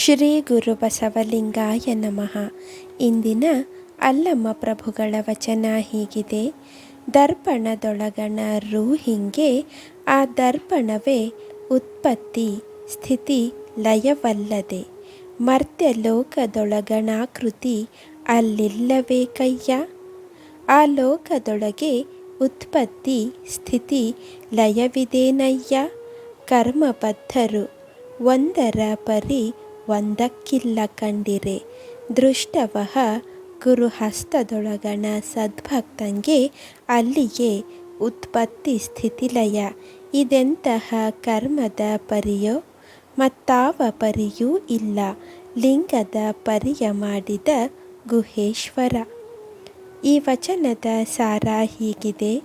ಶ್ರೀ ಗುರು ಬಸವಲಿಂಗಾಯ ನಮಃ. ಇಂದಿನ ಅಲ್ಲಮ್ಮ ಪ್ರಭುಗಳ ವಚನ ಹೀಗಿದೆ. ದರ್ಪಣದೊಳಗಣ ರೂ ಹಿಂಗೆ, ಆ ದರ್ಪಣವೇ ಉತ್ಪತ್ತಿ, ಸ್ಥಿತಿ, ಲಯವಲ್ಲದೆ. ಮರ್ತ್ಯ ಲೋಕದೊಳಗಣಾಕೃತಿ ಅಲ್ಲಿಲ್ಲವೇ ಕಯ್ಯ? ಆ ಲೋಕದೊಳಗೆ ಉತ್ಪತ್ತಿ, ಸ್ಥಿತಿ ಲಯವಿದೇನಯ್ಯ ಕರ್ಮಬದ್ಧರು ಒಂದರ ಪರಿ ಒಂದಕ್ಕಿಲ್ಲ ಕಂಡಿರೆ. ದೃಷ್ಟವಹ ಗುರುಹಸ್ತದೊಳಗಣ ಸದ್ಭಕ್ತಂಗೆ ಅಲ್ಲಿಯೇ ಉತ್ಪತ್ತಿ ಸ್ಥಿತಿಲಯ. ಇದೆಂತಹ ಕರ್ಮದ ಪರಿಯೋ? ಮತ್ತಾವ ಪರಿಯೂ ಇಲ್ಲ. ಲಿಂಗದ ಪರಿಯ ಮಾಡಿದ ಗುಹೇಶ್ವರ. ಈ ವಚನದ ಸಾರ ಹೀಗಿದೆ.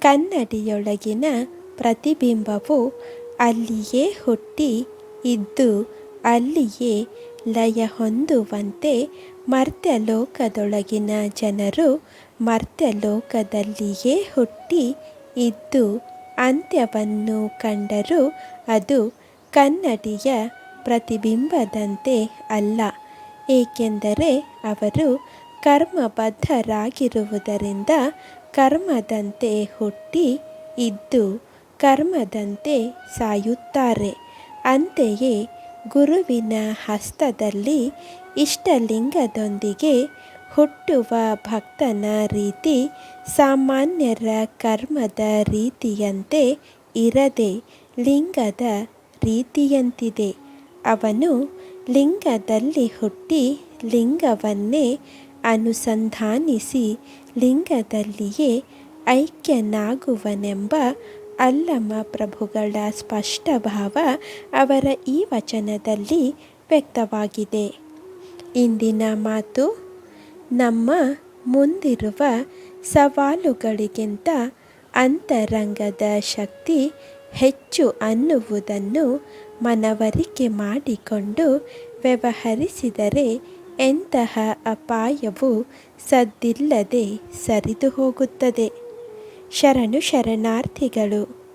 ಕನ್ನಡಿಯೊಳಗಿನ ಪ್ರತಿಬಿಂಬವು ಅಲ್ಲಿಯೇ ಹುಟ್ಟಿ ಇದ್ದು ಅಲ್ಲಿಯೇ ಲಯ ಹೊಂದುವಂತೆ ಮರ್ತ್ಯಲೋಕದೊಳಗಿನ ಜನರು ಮರ್ತ್ಯಲೋಕದಲ್ಲಿಯೇ ಹುಟ್ಟಿ ಇದ್ದು ಅಂತ್ಯವನ್ನು ಕಂಡರೂ ಅದು ಕನ್ನಡಿಯ ಪ್ರತಿಬಿಂಬದಂತೆ ಅಲ್ಲ. ಏಕೆಂದರೆ ಅವರು ಕರ್ಮಬದ್ಧರಾಗಿರುವುದರಿಂದ ಕರ್ಮದಂತೆ ಹುಟ್ಟಿ ಇದ್ದು ಕರ್ಮದಂತೆ ಸಾಯುತ್ತಾರೆ. ಅಂತೆಯೇ ಗುರುವಿನ ಹಸ್ತದಲ್ಲಿ ಇಷ್ಟಲಿಂಗದೊಂದಿಗೆ ಹುಟ್ಟುವ ಭಕ್ತನ ರೀತಿ ಸಾಮಾನ್ಯರ ಕರ್ಮದ ರೀತಿಯಂತೆ ಇರದೆ ಲಿಂಗದ ರೀತಿಯಂತಿದೆ. ಅವನು ಲಿಂಗದಲ್ಲಿ ಹುಟ್ಟಿ ಲಿಂಗವನ್ನೇ ಅನುಸಂಧಾನಿಸಿ ಲಿಂಗದಲ್ಲಿಯೇ ಐಕ್ಯನಾಗುವನೆಂಬ ಅಲ್ಲಮ ಪ್ರಭುಗಳ ಸ್ಪಷ್ಟ ಭಾವ ಅವರ ಈ ವಚನದಲ್ಲಿ ವ್ಯಕ್ತವಾಗಿದೆ. ಇಂದಿನ ಮಾತು ನಮ್ಮ ಮುಂದಿರುವ ಸವಾಲುಗಳಿಗಿಂತ ಅಂತರಂಗದ ಶಕ್ತಿ ಹೆಚ್ಚು ಅನ್ನುವುದನ್ನು ಮನವರಿಕೆ ಮಾಡಿಕೊಂಡು ವ್ಯವಹರಿಸಿದರೆ ಎಂತಹ ಅಪಾಯವು ಸದ್ದಿಲ್ಲದೆ ಸರಿದು ಹೋಗುತ್ತದೆ. ಶರಣು ಶರಣಾರ್ಥಿಗಳು.